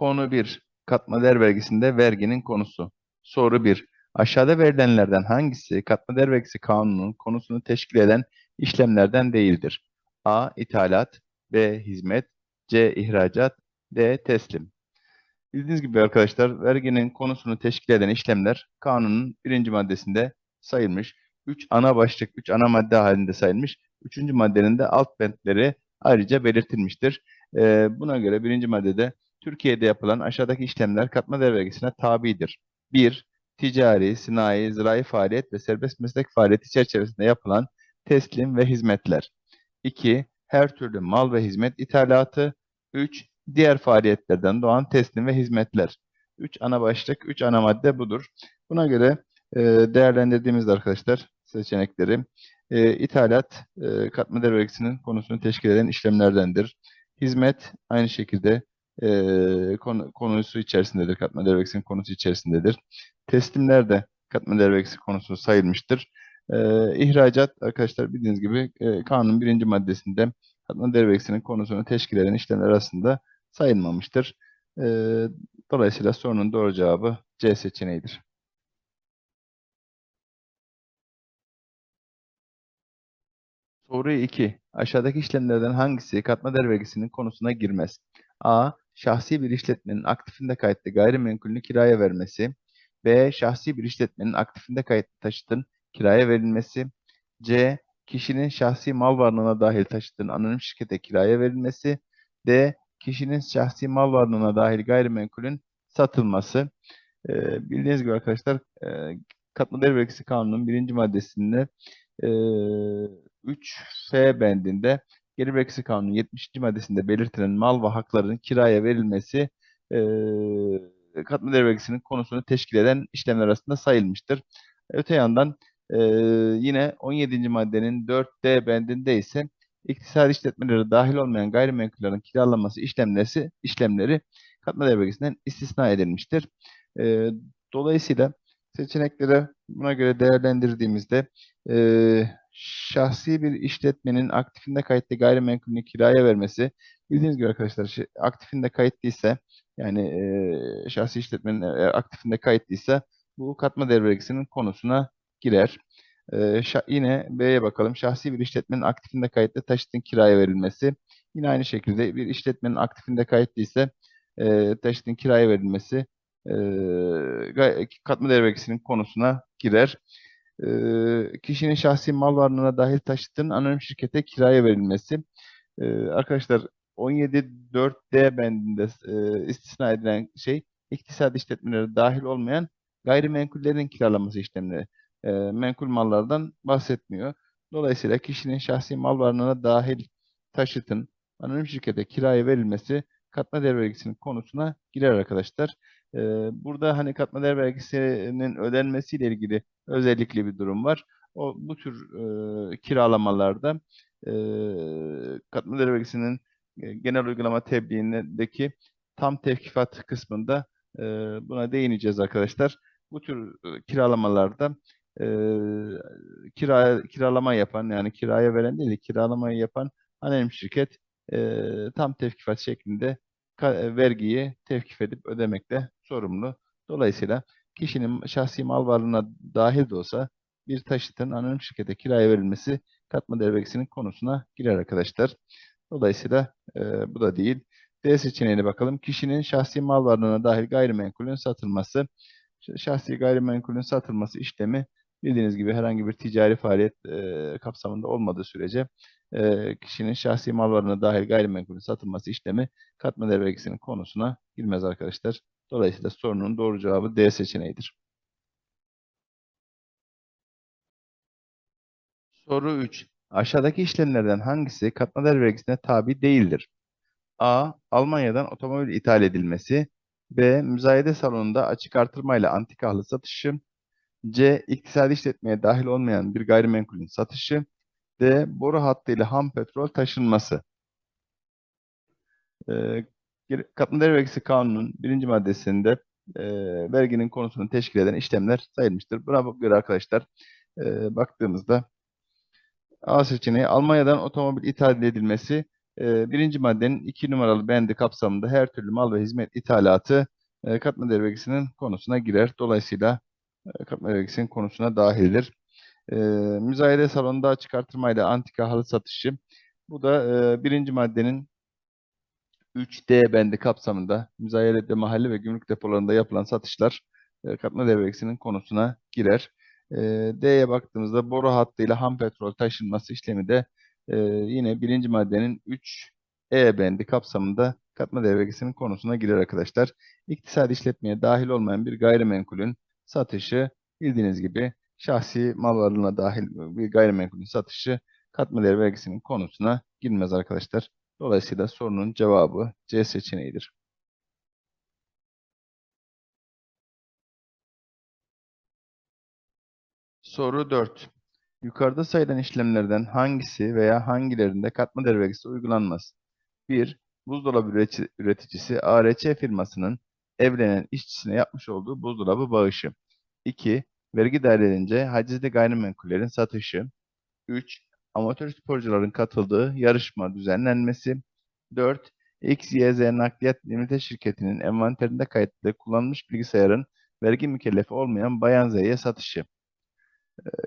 Konu 1. Katma değer vergisinde verginin konusu. Soru 1. Aşağıda verilenlerden hangisi katma değer vergisi kanununun konusunu teşkil eden işlemlerden değildir? A. İthalat B. Hizmet C. ihracat D. Teslim Bildiğiniz gibi arkadaşlar verginin konusunu teşkil eden işlemler kanunun birinci maddesinde sayılmış. 3 ana başlık, 3 ana madde halinde sayılmış. Üçüncü maddenin de alt bentleri ayrıca belirtilmiştir. Ee, buna göre birinci maddede Türkiye'de yapılan aşağıdaki işlemler katma değer vergisine tabidir. 1. Ticari, sanayi, zirai faaliyet ve serbest meslek faaliyeti çerçevesinde yapılan teslim ve hizmetler. 2. Her türlü mal ve hizmet ithalatı. 3. Diğer faaliyetlerden doğan teslim ve hizmetler. 3 ana başlık, 3 ana madde budur. Buna göre e, değerlendirdiğimizde arkadaşlar seçenekleri e, ithalat e, katma değer vergisinin konusunu teşkil eden işlemlerdendir. Hizmet aynı şekilde e, konu, konusu içerisindedir. Katma değer vergisinin konusu içerisindedir. Teslimler de katma değer vergisi konusu sayılmıştır. E, ihracat arkadaşlar bildiğiniz gibi e, kanunun birinci maddesinde katma değer vergisinin konusunu teşkil eden işlemler arasında sayılmamıştır. E, dolayısıyla sorunun doğru cevabı C seçeneğidir. Soru 2. Aşağıdaki işlemlerden hangisi katma değer vergisinin konusuna girmez? A. Şahsi bir işletmenin aktifinde kayıtlı gayrimenkulünü kiraya vermesi. B. Şahsi bir işletmenin aktifinde kayıtlı taşıtın kiraya verilmesi. C. Kişinin şahsi mal varlığına dahil taşıtın anonim şirkete kiraya verilmesi. D. Kişinin şahsi mal varlığına dahil gayrimenkulün satılması. Ee, bildiğiniz gibi arkadaşlar e, katma değer vergisi kanunun birinci maddesinde e, 3F bendinde Gelir vergisi kanunun 70. maddesinde belirtilen mal ve hakların kiraya verilmesi e, katma değer vergisinin konusunu teşkil eden işlemler arasında sayılmıştır. Öte yandan e, yine 17. maddenin 4D bendinde ise iktisadi işletmeleri dahil olmayan gayrimenkullerin kiralanması işlemleri, işlemleri katma değer vergisinden istisna edilmiştir. E, dolayısıyla seçenekleri buna göre değerlendirdiğimizde e, şahsi bir işletmenin aktifinde kayıtlı gayrimenkulünü kiraya vermesi bildiğiniz gibi arkadaşlar aktifinde kayıtlıysa yani e, şahsi işletmenin e, aktifinde kayıtlıysa bu katma değer vergisinin konusuna girer. E, şa, yine B'ye bakalım. Şahsi bir işletmenin aktifinde kayıtlı taşıtın kiraya verilmesi. Yine aynı şekilde bir işletmenin aktifinde kayıtlıysa e, taşıtın kiraya verilmesi e, katma değer vergisinin konusuna girer e, kişinin şahsi mal varlığına dahil taşıtın anonim şirkete kiraya verilmesi. E, arkadaşlar 17.4D bendinde e, istisna edilen şey iktisadi işletmelere dahil olmayan gayrimenkullerin kiralaması işlemleri. E, menkul mallardan bahsetmiyor. Dolayısıyla kişinin şahsi mal varlığına dahil taşıtın anonim şirkete kiraya verilmesi katma değer vergisinin konusuna girer arkadaşlar. Ee, burada hani katma değer vergisinin ödenmesiyle ilgili özellikle bir durum var. O bu tür e, kiralamalarda e, katma değer vergisinin e, genel uygulama tebliğindeki tam tevkifat kısmında e, buna değineceğiz arkadaşlar. Bu tür e, kiralamalarda e, kira kiralama yapan yani kiraya veren değil kiralamayı yapan anonim şirket e, tam tevkifat şeklinde vergiyi tevkif edip ödemekte sorumlu. Dolayısıyla kişinin şahsi mal varlığına dahil de olsa bir taşıtın anonim şirkete kiraya verilmesi katma değer vergisinin konusuna girer arkadaşlar. Dolayısıyla e, bu da değil. D seçeneğine bakalım. Kişinin şahsi mal varlığına dahil gayrimenkulün satılması. Şahsi gayrimenkulün satılması işlemi bildiğiniz gibi herhangi bir ticari faaliyet e, kapsamında olmadığı sürece e, kişinin şahsi mal varlığına dahil gayrimenkulün satılması işlemi katma değer vergisinin konusuna girmez arkadaşlar. Dolayısıyla sorunun doğru cevabı D seçeneğidir. Soru 3. Aşağıdaki işlemlerden hangisi katma değer vergisine tabi değildir? A. Almanya'dan otomobil ithal edilmesi. B. Müzayede salonunda açık artırmayla antikahlı satışı. C. İktisadi işletmeye dahil olmayan bir gayrimenkulün satışı. D. Boru hattıyla ham petrol taşınması. Ee, Katma değer vergisi kanunun birinci maddesinde e, verginin konusunu teşkil eden işlemler sayılmıştır. Buna göre arkadaşlar e, baktığımızda A seçeneği Almanya'dan otomobil ithal edilmesi e, birinci maddenin iki numaralı bendi kapsamında her türlü mal ve hizmet ithalatı e, katma değer vergisinin konusuna girer. Dolayısıyla e, katma değer vergisinin konusuna dahildir. E, müzayede salonunda açık artırmayla antika halı satışı. Bu da e, birinci maddenin 3D bendi kapsamında müzayedede mahalle ve gümrük depolarında yapılan satışlar e, katma değer vergisinin konusuna girer. E, D'ye baktığımızda boru hattıyla ham petrol taşınması işlemi de e, yine birinci maddenin 3E bendi kapsamında katma değer vergisinin konusuna girer arkadaşlar. İktisadi işletmeye dahil olmayan bir gayrimenkulün satışı bildiğiniz gibi şahsi mal varlığına dahil bir gayrimenkulün satışı katma değer vergisinin konusuna girmez arkadaşlar. Dolayısıyla sorunun cevabı C seçeneğidir. Soru 4. Yukarıda sayılan işlemlerden hangisi veya hangilerinde katma değer vergisi uygulanmaz? 1. Buzdolabı üretici- üreticisi ARC firmasının evlenen işçisine yapmış olduğu buzdolabı bağışı. 2. Vergi dairelerince hacizli gayrimenkullerin satışı. 3. Amatör sporcuların katıldığı yarışma düzenlenmesi. 4. XYZ Nakliyat Limited şirketinin envanterinde kayıtlı kullanılmış bilgisayarın vergi mükellefi olmayan Bayan Z'ye satışı.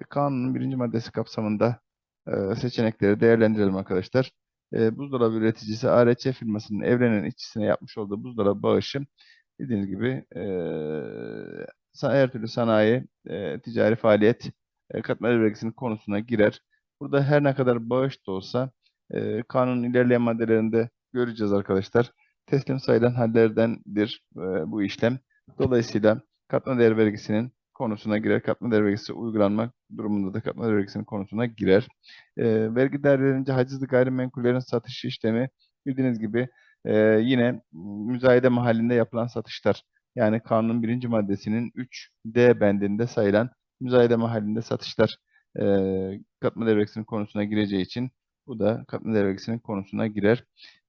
Kanunun birinci maddesi kapsamında e, seçenekleri değerlendirelim arkadaşlar. E, buzdolabı üreticisi ARC firmasının evlenen işçisine yapmış olduğu buzdolabı bağışı bildiğiniz gibi e, her türlü sanayi, ticari faaliyet katma değer vergisinin konusuna girer. Burada her ne kadar bağış da olsa e, kanunun ilerleyen maddelerinde göreceğiz arkadaşlar. Teslim sayılan hallerdendir e, bu işlem. Dolayısıyla katma değer vergisinin konusuna girer. Katma değer vergisi uygulanmak durumunda da katma değer vergisinin konusuna girer. E, vergi dairelerince hacizli gayrimenkullerin satışı işlemi bildiğiniz gibi e, yine müzayede mahallinde yapılan satışlar. Yani kanunun birinci maddesinin 3D bendinde sayılan müzayede mahallinde satışlar e, katma değer vergisinin konusuna gireceği için bu da katma değer vergisinin konusuna girer.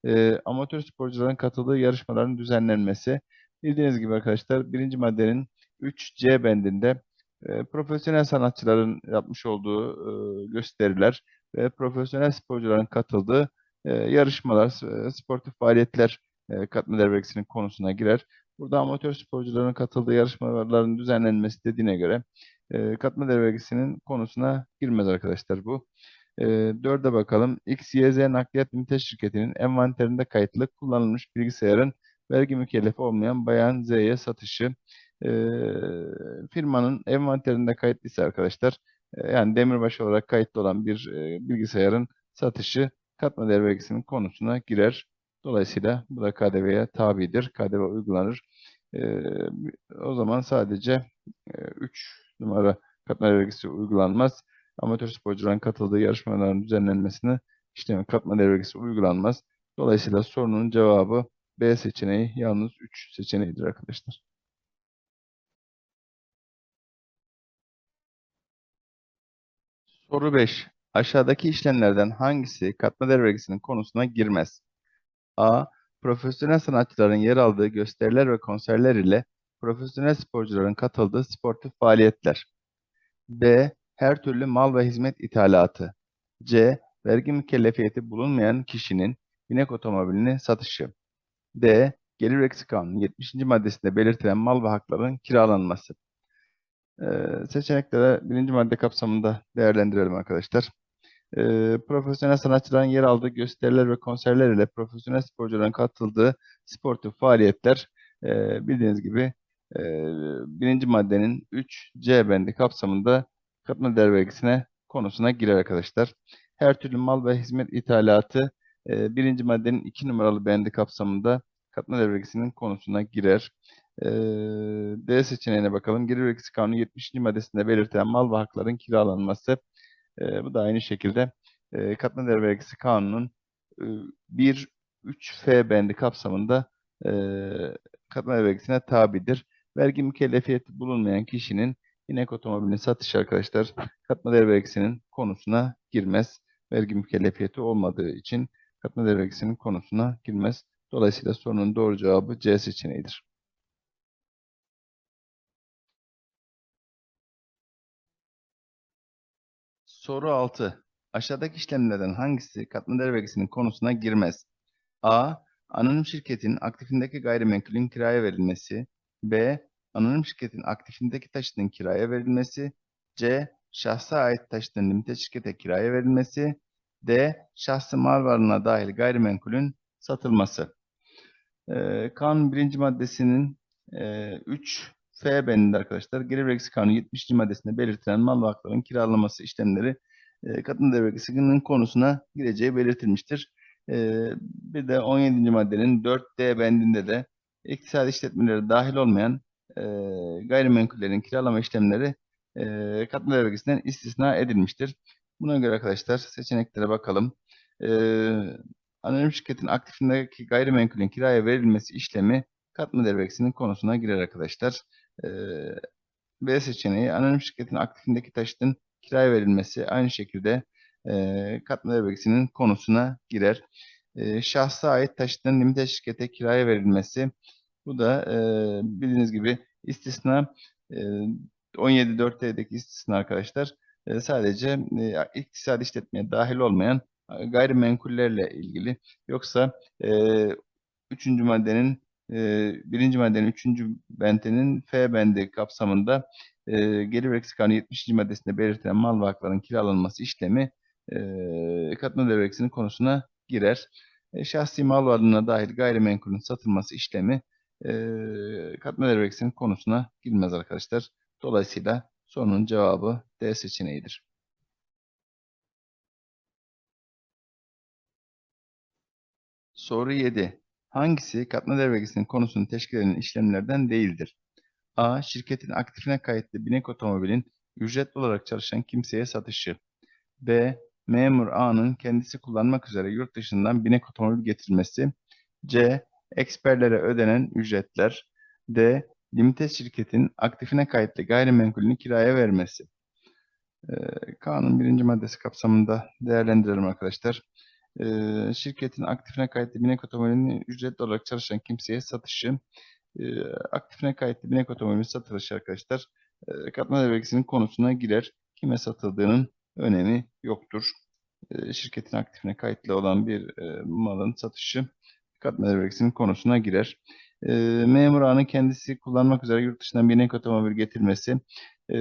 E, amatör sporcuların katıldığı yarışmaların düzenlenmesi. Bildiğiniz gibi arkadaşlar birinci maddenin 3C bendinde e, profesyonel sanatçıların yapmış olduğu e, gösteriler ve profesyonel sporcuların katıldığı e, yarışmalar, e, sportif faaliyetler e, katma değer vergisinin konusuna girer. Burada amatör sporcuların katıldığı yarışmaların düzenlenmesi dediğine göre e, katma değer vergisinin konusuna girmez arkadaşlar bu. E, dörde bakalım. XYZ Nakliyat Limited şirketinin envanterinde kayıtlı kullanılmış bilgisayarın vergi mükellefi olmayan Bayan Z'ye satışı. E, firmanın envanterinde kayıtlıysa arkadaşlar, e, yani demirbaşı olarak kayıtlı olan bir e, bilgisayarın satışı katma değer vergisinin konusuna girer. Dolayısıyla bu da KDV'ye tabidir. KDV uygulanır. E, o zaman sadece 3 numara katma vergisi uygulanmaz. Amatör sporcuların katıldığı yarışmaların düzenlenmesine işlemi katma değer vergisi uygulanmaz. Dolayısıyla sorunun cevabı B seçeneği yalnız 3 seçeneğidir arkadaşlar. Soru 5. Aşağıdaki işlemlerden hangisi katma değer vergisinin konusuna girmez? A. Profesyonel sanatçıların yer aldığı gösteriler ve konserler ile profesyonel sporcuların katıldığı sportif faaliyetler. B. Her türlü mal ve hizmet ithalatı. C. Vergi mükellefiyeti bulunmayan kişinin binek otomobilini satışı. D. Gelir vergisi kanunu 70. maddesinde belirtilen mal ve hakların kiralanması. Ee, seçenekleri birinci madde kapsamında değerlendirelim arkadaşlar. Ee, profesyonel sanatçıların yer aldığı gösteriler ve konserler ile profesyonel sporcuların katıldığı sportif faaliyetler e, bildiğiniz gibi e, birinci maddenin 3C bendi kapsamında katma değer vergisine konusuna girer arkadaşlar. Her türlü mal ve hizmet ithalatı e, birinci maddenin 2 numaralı bendi kapsamında katma değer vergisinin konusuna girer. E, D seçeneğine bakalım. Gelir vergisi kanunu 70. maddesinde belirtilen mal ve hakların kiralanması. E, bu da aynı şekilde e, katma değer vergisi kanunun e, 1-3F bendi kapsamında e, katma vergisine tabidir. Vergi mükellefiyeti bulunmayan kişinin inek otomobilini satış arkadaşlar katma değer vergisinin konusuna girmez. Vergi mükellefiyeti olmadığı için katma değer vergisinin konusuna girmez. Dolayısıyla sorunun doğru cevabı C seçeneğidir. Soru 6. Aşağıdaki işlemlerden hangisi katma değer vergisinin konusuna girmez? A. Anonim şirketin aktifindeki gayrimenkulün kiraya verilmesi. B. Anonim şirketin aktifindeki taşıtın kiraya verilmesi. C. Şahsa ait taşıtın limited şirkete kiraya verilmesi. D. Şahsı mal varlığına dahil gayrimenkulün satılması. Ee, kanun birinci maddesinin e, 3 F bendinde arkadaşlar gelir vergisi kanunu 70. maddesinde belirtilen mal ve hakların kiralaması işlemleri e, kadın vergisinin konusuna gireceği belirtilmiştir. E, bir de 17. maddenin 4D bendinde de iktisadi işletmeleri dahil olmayan e, gayrimenkullerin kiralama işlemleri e, katma vergisinden istisna edilmiştir. Buna göre arkadaşlar seçeneklere bakalım. E, anonim şirketin aktifindeki gayrimenkulün kiraya verilmesi işlemi katma değer vergisinin konusuna girer arkadaşlar. E, B seçeneği anonim şirketin aktifindeki taşıtın kiraya verilmesi aynı şekilde e, katma değer vergisinin konusuna girer. E, şahsa ait taşıtın limited şirkete kiraya verilmesi bu da e, bildiğiniz gibi istisna e, 17.4T'deki istisna arkadaşlar e, sadece e, iktisadi işletmeye dahil olmayan gayrimenkullerle ilgili. Yoksa e, üçüncü maddenin e, birinci maddenin üçüncü bentenin F bendi kapsamında e, gelir vergisi kanunu 70. maddesinde belirtilen mal ve hakların kiralanması işlemi e, katma değer konusuna girer. E, şahsi mal varlığına dahil gayrimenkulün satılması işlemi e, katma değer vergisinin konusuna girmez arkadaşlar. Dolayısıyla sorunun cevabı D seçeneğidir. Soru 7. Hangisi katma değer vergisinin konusunu teşkil eden işlemlerden değildir? A. Şirketin aktifine kayıtlı binek otomobilin ücretli olarak çalışan kimseye satışı. B. Memur A'nın kendisi kullanmak üzere yurt dışından binek otomobil getirmesi. C. Eksperlere ödenen ücretler. D. Limited şirketin aktifine kayıtlı gayrimenkulünü kiraya vermesi. Ee, kanun birinci maddesi kapsamında değerlendirelim arkadaşlar. Ee, şirketin aktifine kayıtlı binek otomobilinin ücretli olarak çalışan kimseye satışı. Ee, aktifine kayıtlı binek otomobilin satılışı arkadaşlar. E, katma vergisinin konusuna girer. Kime satıldığının önemi yoktur. şirketin aktifine kayıtlı olan bir e, malın satışı katma değer vergisinin konusuna girer. E, memur ağının kendisi kullanmak üzere yurt dışından bir binek otomobil getirmesi e,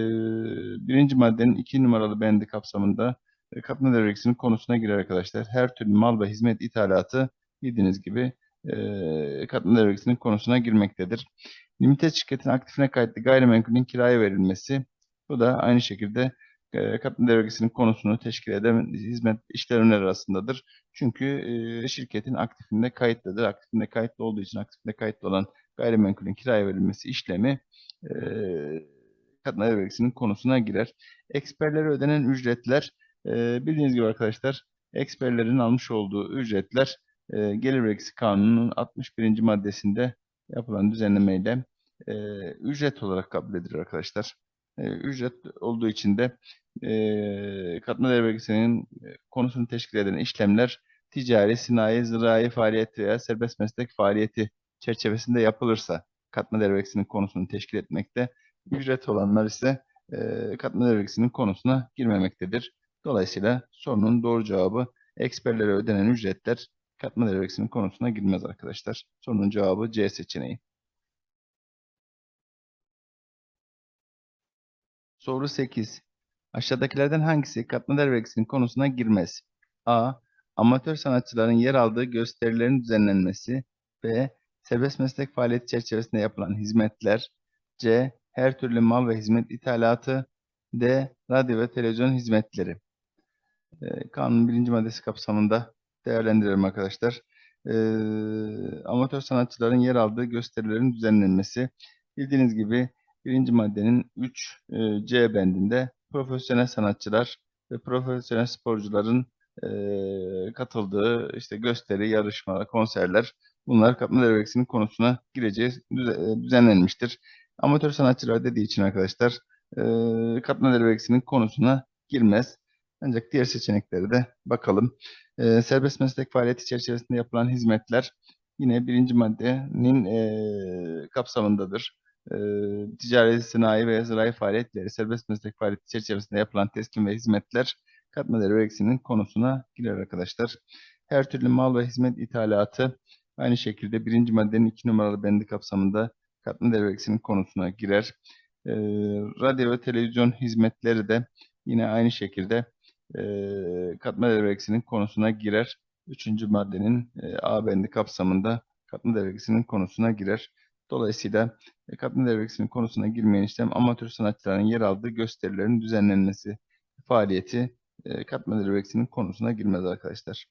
birinci maddenin iki numaralı bendi kapsamında e, katma değer vergisinin konusuna girer arkadaşlar. Her türlü mal ve hizmet ithalatı bildiğiniz gibi e, katma değer vergisinin konusuna girmektedir. Limited şirketin aktifine kayıtlı gayrimenkulün kiraya verilmesi bu da aynı şekilde e, değer vergisinin konusunu teşkil eden hizmet işlemler arasındadır. Çünkü e, şirketin aktifinde kayıtlıdır. Aktifinde kayıtlı olduğu için aktifinde kayıtlı olan gayrimenkulün kiraya verilmesi işlemi e, değer vergisinin konusuna girer. Eksperlere ödenen ücretler e, bildiğiniz gibi arkadaşlar eksperlerin almış olduğu ücretler e, gelir vergisi kanununun 61. maddesinde yapılan düzenlemeyle ücret olarak kabul edilir arkadaşlar. Ücret olduğu için de e, katma değer vergisinin konusunu teşkil eden işlemler ticari, sinayi, zirai faaliyet veya serbest meslek faaliyeti çerçevesinde yapılırsa katma değer vergisinin konusunu teşkil etmekte. Ücret olanlar ise e, katma değer vergisinin konusuna girmemektedir. Dolayısıyla sorunun doğru cevabı eksperlere ödenen ücretler katma değer vergisinin konusuna girmez arkadaşlar. Sorunun cevabı C seçeneği. Soru 8. Aşağıdakilerden hangisi katma değer vergisinin konusuna girmez? A. Amatör sanatçıların yer aldığı gösterilerin düzenlenmesi. B. Serbest meslek faaliyeti çerçevesinde yapılan hizmetler. C. Her türlü mal ve hizmet ithalatı. D. Radyo ve televizyon hizmetleri. Ee, kanun birinci maddesi kapsamında değerlendirelim arkadaşlar. Ee, amatör sanatçıların yer aldığı gösterilerin düzenlenmesi. Bildiğiniz gibi birinci maddenin 3 e, C bendinde profesyonel sanatçılar ve profesyonel sporcuların e, katıldığı işte gösteri, yarışmalar, konserler bunlar katma değer konusuna gireceği düze, düzenlenmiştir. Amatör sanatçılar dediği için arkadaşlar e, katma değer konusuna girmez. Ancak diğer seçeneklere de bakalım. E, serbest meslek faaliyeti çerçevesinde yapılan hizmetler yine birinci maddenin e, kapsamındadır. E, ticari, sanayi ve zirai faaliyetleri, serbest meslek faaliyeti çerçevesinde yapılan teslim ve hizmetler katma değer vergisinin konusuna girer arkadaşlar. Her türlü mal ve hizmet ithalatı aynı şekilde birinci maddenin iki numaralı bendi kapsamında katma değer vergisinin konusuna girer. Ee, radyo ve televizyon hizmetleri de yine aynı şekilde e, katma değer vergisinin konusuna girer. Üçüncü maddenin e, A bendi kapsamında katma değer vergisinin konusuna girer. Dolayısıyla e, değer vergisinin konusuna girmeyen işlem amatör sanatçıların yer aldığı gösterilerin düzenlenmesi faaliyeti e, katma değer vergisinin konusuna girmez arkadaşlar.